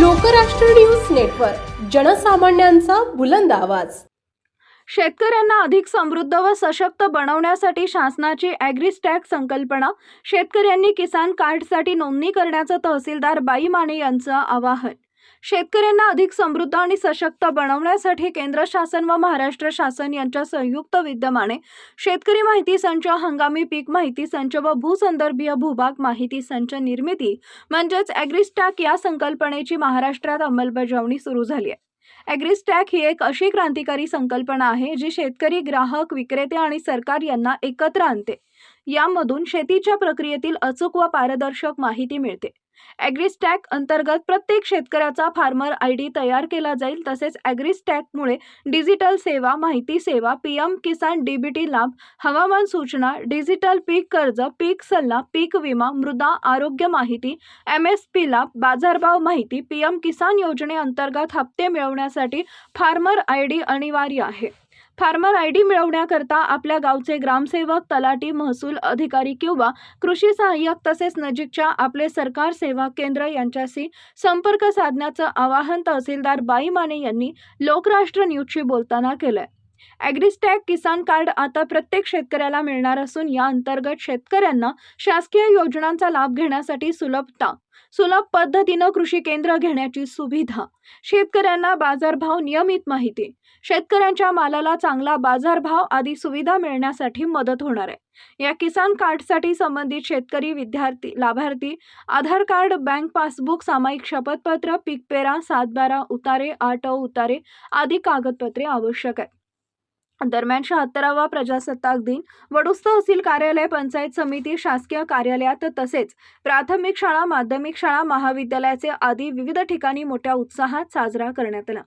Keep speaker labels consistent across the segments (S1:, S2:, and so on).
S1: Lokrashtra news network जनसामान्यांचा बुलंद आवाज.
S2: शेतकऱ्यांना अधिक समृद्ध व सशक्त बनवण्यासाठी शासनाची ॲग्रिस्टॅक संकल्पना शेतकऱ्यांनी किसान कार्डसाठी नोंदणी करण्याचं तहसीलदार बाई माने यांचं आवाहन. शेतकऱ्यांना अधिक समृद्ध आणि सशक्त बनवण्यासाठी केंद्र शासन व महाराष्ट्र शासन यांच्या संयुक्त विद्यमाने शेतकरी माहिती संच हंगामी पीक माहिती संच व भूसंदर्भीय भूभाग माहिती संच निर्मिती म्हणजेच ॲग्रिस्टॅक या संकल्पनेची महाराष्ट्रात अंमलबजावणी सुरू झाली आहे. ॲग्रिस्टॅक ही एक अशी क्रांतिकारी संकल्पना आहे जी शेतकरी ग्राहक विक्रेते आणि सरकार यांना एकत्र आणते. यामधून शेतीच्या प्रक्रियेतील अचूक व पारदर्शक माहिती मिळते. ॲग्रिस्टॅक अंतर्गत प्रत्येक शेतकऱ्याचा फार्मर आय डी तयार केला जाईल. तसेच ॲग्रिस्टॅकमुळे डिजिटल सेवा माहिती सेवा पी एम किसान डीबीटी लाभ हवामान सूचना डिजिटल पीक कर्ज पीक सल्ला पीक विमा मृदा आरोग्य माहिती एम एस पी लाभ बाजारभाव माहिती पी एम किसान योजनेअंतर्गत हप्ते मिळवण्यासाठी फार्मर आय डी अनिवार्य आहे. फार्मर आय डी मिळवण्याकरता आपल्या गावचे ग्रामसेवक तलाटी महसूल अधिकारी किंवा कृषी सहाय्यक तसेच नजीकच्या आपले सरकार सेवा केंद्र यांच्याशी संपर्क साधण्याचं आवाहन तहसीलदार बाई माने यांनी लोकराष्ट्र न्यूजशी बोलताना केलंय. ॲग्रिस्टॅग किसान कार्ड आता प्रत्येक शेतकऱ्याला मिळणार असून या अंतर्गत शेतकऱ्यांना शासकीय योजनांचा लाभ घेण्यासाठी सुलभता सुलभ पद्धतीनं कृषी केंद्र घेण्याची सुविधा शेतकऱ्यांना बाजारभाव नियमित माहिती शेतकऱ्यांच्या मालाला चांगला बाजारभाव आदी सुविधा मिळण्यासाठी मदत होणार आहे. या किसान कार्डसाठी संबंधित शेतकरी विद्यार्थी लाभार्थी आधार कार्ड बँक पासबुक सामायिक शपथपत्र पीक पेरा सातबारा उतारे आटव उतारे आदी कागदपत्रे आवश्यक आहे दरम्यान शहात्तरावा प्रजासत्ताक दिन वडुस्त तहसील कार्यालय पंचायत समिती शासकीय कार्यालयात तसेच प्राथमिक शाळा माध्यमिक शाळा महाविद्यालयाचे आदी विविध ठिकाणी मोठ्या उत्साहात साजरा करण्यात आला.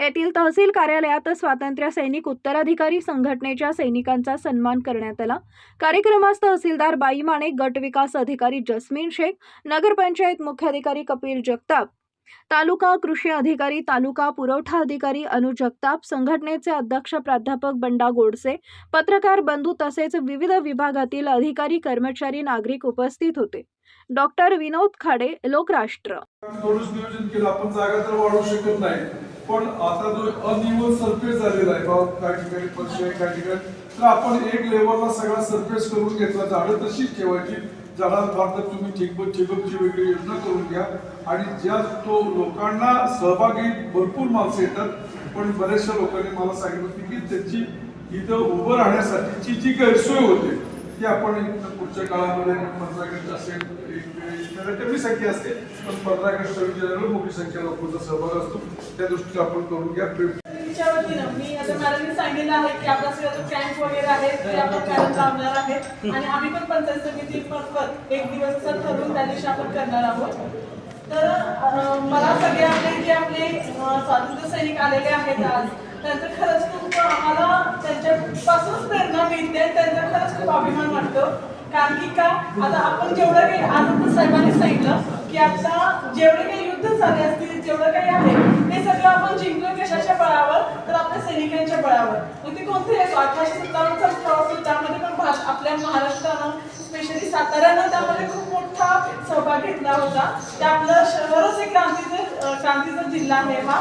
S2: येथील तहसील कार्यालयात स्वातंत्र्य सैनिक उत्तराधिकारी संघटनेच्या सैनिकांचा सन्मान करण्यात आला. कार्यक्रमास तहसीलदार बाई माणे गट विकास अधिकारी जस्मीन शेख नगरपंचायत मुख्याधिकारी कपिल जगताप तालुका कृषी अधिकारी तालुका पुरवठा अधिकारी अनु जगताप संघटनेचे अध्यक्ष प्राध्यापक बंडा गोडसे पत्रकार बंधू तसेच विविध विभागातील अधिकारी कर्मचारी नागरिक उपस्थित होते. डॉक्टर विनोद खाडे लोकराष्ट्र.
S3: थोडंच नियोजन केलं आपण जागा तर वाढवू शकत नाही. पण आता जो अनिवन सरफेस झालेला आहे बाबा काही ठिकाणी पक्ष आहे काही ठिकाणी तर आपण एक लेवलला सगळा सरफेस करून घेतला. झाडं तशीच ठेवायची. झाडाला तर तुम्ही ठिकबत ठिबकची वेगळी योजना करून घ्या. आणि ज्या तो लोकांना सहभागी भरपूर माणसं येतात पण बऱ्याचशा लोकांनी मला सांगितलं होतं की त्याची इथं उभं राहण्यासाठीची जी गैरसोय होते ती आपण पुढच्या काळामध्ये पंधरा असेल एक जरा कमी संख्या असते. पण पंधरा ऑगस्ट मोठी संख्या लोकांचा सहभाग असतो. त्या दृष्टीने आपण करून घ्या.
S4: मी आता मॅडमनी सांगितलं आहे की आपला सगळं कॅम्प वगैरे आहे ते आपण मॅडम लावणार आहे आणि आम्ही पण पंचायत समिती मार्फत एक दिवस असं ठरवून त्या दिवशी आपण करणार आहोत. तर मला सगळे आपले जे आपले अं, स्वातंत्र्य सैनिक आलेले आहेत आज त्यांचं खरंच खूप आम्हाला त्यांच्यापासूनच प्रेरणा मिळते. त्यांचा खरंच खूप अभिमान वाटतो. कारण की का आता आपण जेवढं काही आज आपण साहेबांनी सांगितलं की आता जेवढे काही युद्ध झाले असतील जेवढं काही आहे ते सगळं आपण जिंकलो कशाच्या बळावर? तर आपल्या सैनिकांच्या बळावर. मग ते कोणते असो अठराशे सत्तावन्नचा प्रवास होता, त्यामध्ये पण भाष आपल्या महाराष्ट्रानं स्पेशली साताऱ्यानं त्यामध्ये खूप मोठा सहभाग घेतला होता. ते आपलं शहरच एक क्रांतीचं क्रांतीचा जिल्हा आहे हा.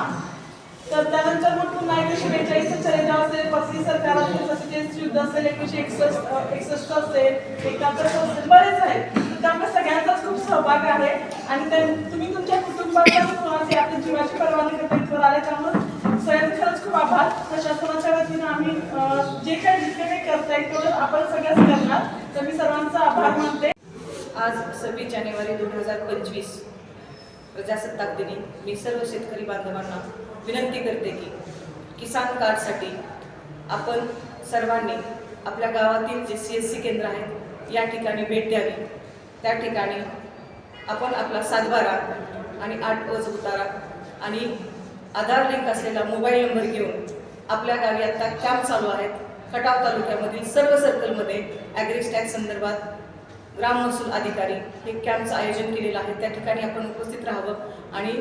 S4: तर त्यानंतर मग पुन्हा एकोणीशे बेचाळीसचं चलेगाव असेल पस्तीस सरकार असेल तसेच युद्ध असेल एकोणीशे एकसष्ट एकसष्ट असेल एकाहत्तर असेल बरेच आहेत. त्यामुळे सगळ्यांचाच खूप सहभाग आहे. आणि ते तुम्ही तुमच्या कुटुंबाच्या कोणाचे आपल्या जीवाची परवानगी करता इथवर आले त्यामुळे सगळ्यांचे खरंच खूप आभार. प्रशासनाच्या वतीनं आम्ही जे काही जितके काही करता येईल तेवढं आपण सगळ्याच करणार. तर मी सर्वांचा आभार मानते.
S5: आज सव्वीस जानेवारी दोन हजार पंचवीस प्रजासत्ताक दिनी मी सर्व शेतकरी बांधवांना विनंती करते की किसान कार्डसाठी आपण सर्वांनी आपल्या गावातील जे सी एस सी केंद्र आहेत या ठिकाणी भेट द्यावी. त्या ठिकाणी आपण आपला सातबारा आणि आठ अज उतारा आणि आधार लिंक असलेला मोबाईल नंबर घेऊन आपल्या गावी आत्ता कॅम्प चालू आहेत. खटाव तालुक्यामधील सर्व सर्कलमध्ये ॲग्रिस्टॅक संदर्भात ग्राम महसूल अधिकारी हे कॅम्पचं आयोजन केलेलं आहे. त्या ठिकाणी आपण उपस्थित राहावं आणि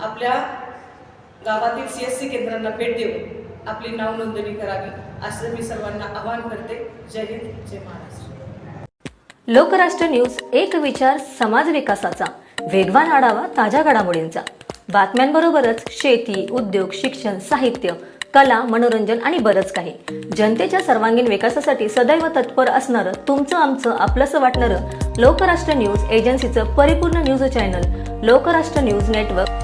S5: आपल्या गावातील सी एस सी केंद्रांना भेट देऊन आपली नाव नोंदणी करावी असं मी सर्वांना आवाहन करते. जय हिंद जय महाराष्ट्र.
S6: लोकराष्ट्र न्यूज एक विचार समाज विकासाचा. वेगवान आढावा ताज्या घडामोडींचा. बातम्यांबरोबरच शेती उद्योग शिक्षण साहित्य कला मनोरंजन आणि बरंच काही. जनतेच्या सर्वांगीण विकासासाठी सदैव तत्पर असणारं तुमचं आमचं आपलंसं वाटणारं लोकराष्ट्र न्यूज एजन्सीचं परिपूर्ण news channel Lokrashtra news network.